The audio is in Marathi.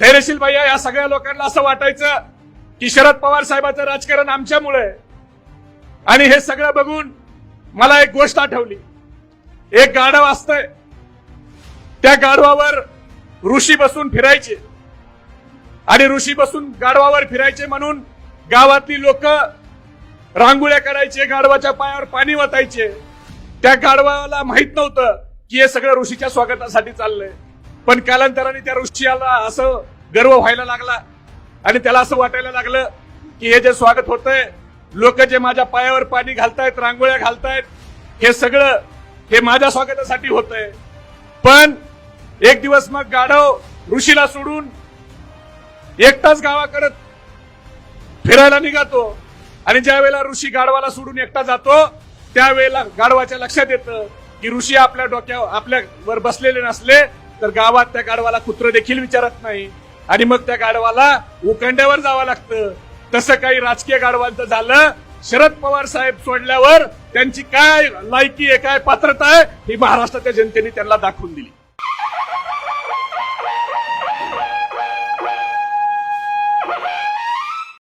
धैर्यशील भैया या सगळ्या लोकांना असं वाटायचं की शरद पवार साहेबांचं राजकारण आमच्यामुळे आणि हे सगळं बघून मला एक गोष्ट आठवली. एक गाढव असतंय. त्या गाढवावर ऋषी बसून फिरायचे. आणि ऋषी बसून गाढवावर फिरायचे म्हणून गावातली लोक रांगोळ्या करायचे गाढवाच्या पायावर पाणी वतायचे. त्या गाढवाला माहीत नव्हतं की हे सगळं ऋषीच्या स्वागतासाठी चाललंय. पण कालांतराने त्या ऋषीला असं गर्व व्हायला लागला. आणि त्याला असं वाटायला लागलं की हे जे स्वागत होतंय लोक जे माझ्या पायावर पाणी घालतायत रांगोळ्या घालतायत हे सगळं हे माझ्या स्वागतासाठी होतंय. पण एक दिवस मग गाढव ऋषीला सोडून एकटाच गावाकडे फिरायला निघातो. आणि ज्या वेळेला ऋषी गाढवाला सोडून एकटा जातो त्यावेळेला गाढवाच्या लक्षात येतं की ऋषी आपल्या डोक्यावर आपल्यावर बसलेले नसले तर गावात त्या गाढवाला कुत्र देखील विचारत नाही. आणि मग त्या गाढवाला उकंड्यावर जावं लागतं. तसं काही राजकीय गाढवांचं झालं. शरद पवार साहेब सोडल्यावर त्यांची काय लायकी आहे काय पात्रता आहे ही महाराष्ट्राच्या जनतेने त्यांना दाखवून दिली.